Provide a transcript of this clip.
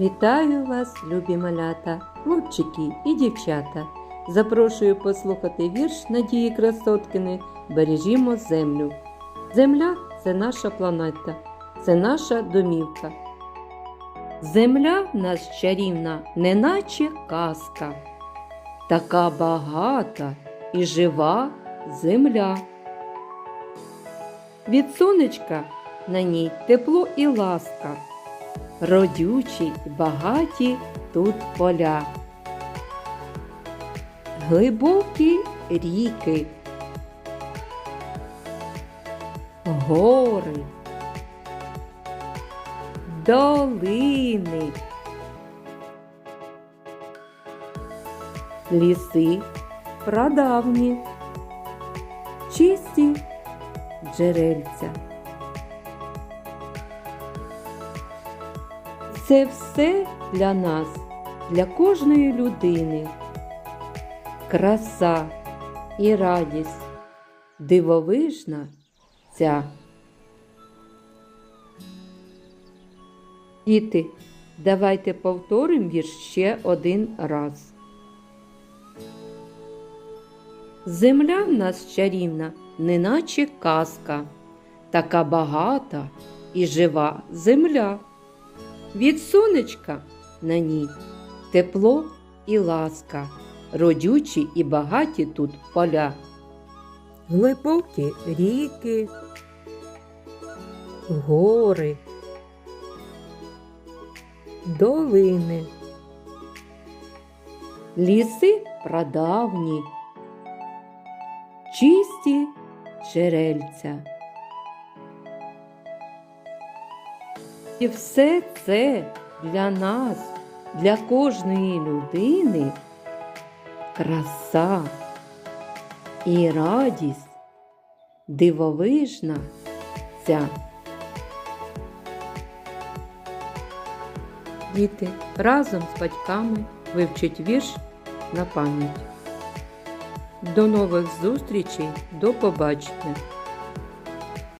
Вітаю вас, любі малята, хлопчики і дівчата. Запрошую послухати вірш Надії Красоткини Бережімо землю. Земля це наша планета, це наша домівка. Земля в нас чарівна, неначе казка. Така багата і жива земля. Від сонечка на ній тепло і ласка родючі багаті тут поля. Глибокі ріки, гори, долини, ліси прадавні, чисті джерельця. Це все для нас, для кожної людини. Краса і радість, дивовижна ця. Діти, давайте повторимо вірш ще один раз. Земля в нас чарівна, неначе казка, така багата і жива земля. Від сонечка на ній тепло і ласка, родючі і багаті тут поля. Глибокі ріки, гори, долини, ліси прадавні, чисті джерельця. І все це для нас, для кожної людини краса і радість дивовижна ця. Діти разом з батьками вивчать вірш на пам'ять. До нових зустрічей, до побачення!